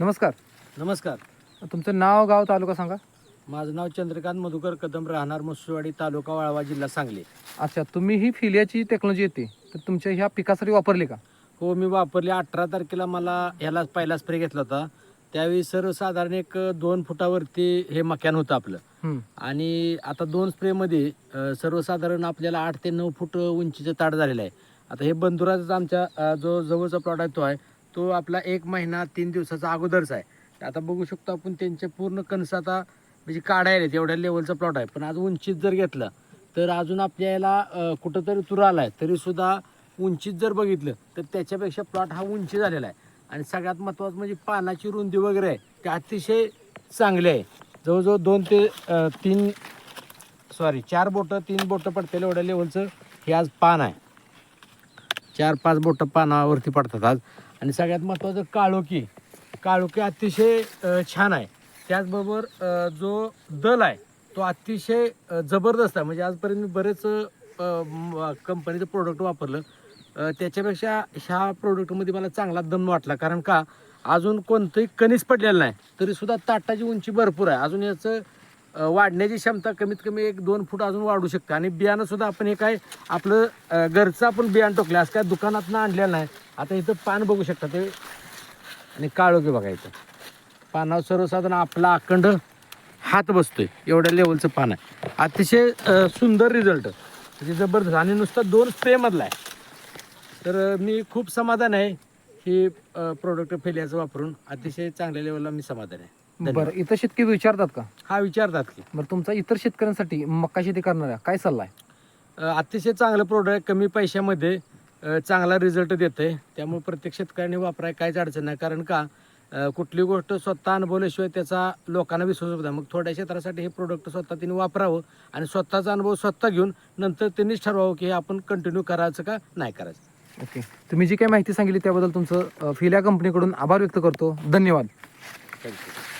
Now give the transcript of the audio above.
नमस्कार. नमस्कार. तुमचं नाव गाव तालुका सांगा. माझं नाव चंद्रकांत मधुकर कदम राहणार मुसळवाडी तालुका वाळवा जिल्हा सांगली. अच्छा तुम्ही ही फिलियाची टेक्नॉलॉजी येते तर तुमच्या ह्या पिकासाठी वापरली का? हो मी वापरली. अठरा तारखेला मला ह्याला पहिला स्प्रे घेतला होता. त्यावेळी सर्वसाधारण एक दोन फुटावरती हे मक्यान होतं आपलं. आणि आता दोन स्प्रेमध्ये सर्वसाधारण आपल्याला आठ ते नऊ फूट उंचीचं ताड झालेलं आहे. आता हे बंधुराचा आमच्या जो जवळचा प्रॉडक्ट तो आहे. तो आपला एक महिना तीन दिवसाचा अगोदरचा आहे. आता बघू शकतो आपण त्यांचे पूर्ण कणस आता म्हणजे काढायला एवढ्या लेवलचा प्लॉट आहे. पण आज उंचीत जर घेतलं तर अजून आपल्या याला कुठंतरी तुरा आला आहे तरीसुद्धा उंचीत जर बघितलं तर त्याच्यापेक्षा प्लॉट हा उंची झालेला आहे. आणि सगळ्यात महत्त्वाचं म्हणजे पानाची रुंदी वगैरे आहे ते अतिशय चांगले आहे. जवळजवळ दोन ते तीन सॉरी चार बोटं तीन बोटं पडतील एवढ्या लेवलचं हे आज पान आहे. चार पाच बोटं पानावरती पडतात आज. आणि सगळ्यात महत्त्वाचं काळोखी. काळोखी अतिशय छान आहे. त्याचबरोबर जो दल आहे तो अतिशय जबरदस्त आहे. म्हणजे आजपर्यंत मी बरेच कंपनीचं प्रोडक्ट वापरलं. त्याच्यापेक्षा ह्या प्रोडक्टमध्ये मला चांगला दम वाटला. कारण का अजून कोणतंही कणीस पडलेलं नाही तरीसुद्धा ताटाची उंची भरपूर आहे. अजून याचं वाढण्याची क्षमता कमीत कमी एक दोन फूट अजून वाढू शकते. आणि बियाणंसुद्धा आपण हे काय आपलं घरचं आपण बियाणं टोकलं असं काय दुकानातनं आणलेलं नाही. आता इथं पान बघू शकता ते आणि काळोगी बघायचं पानावर सर्वसाधारण आपला अखंड हात बसतोय. एवढ्या लेवलचं पान आहे. अतिशय सुंदर रिझल्ट म्हणजे जबरदस्त. आणि नुसतं दोन स्प्रेमधला आहे. तर मी खूप समाधान आहे. ही प्रोडक्ट फेलियाचं वापरून. अतिशय चांगल्या लेवलला मी समाधान आहे. धन्यवाद. बरं इतर शेतकरी विचारतात का? हा विचारतात की. बरं तुमचा इतर शेतकऱ्यांसाठी मक्का शेती करणाऱ्या काय सल्ला आहे अ, अतिशय चांगलं प्रोडक्ट कमी पैशामध्ये अ, चांगला रिझल्ट देतं आहे त्यामुळे प्रत्येक शेतकऱ्यांनी वापराय काहीच अडचण नाही. कारण का अ, कुठली गोष्ट स्वतः अनुभवल्याशिवाय त्याचा लोकांना विश्वास होता मग थोड्या क्षेत्रासाठी हे प्रोडक्ट स्वतः त्यांनी वापरावं आणि स्वतःचा अनुभव स्वतः घेऊन नंतर त्यांनीच ठरवावं की हे आपण कंटिन्यू करायचं का नाही करायचं. ओके. तुम्ही जी काही माहिती सांगितली त्याबद्दल तुमचं अ, फिलिया कंपनीकडून आभार व्यक्त करतो. धन्यवाद. थँक्यू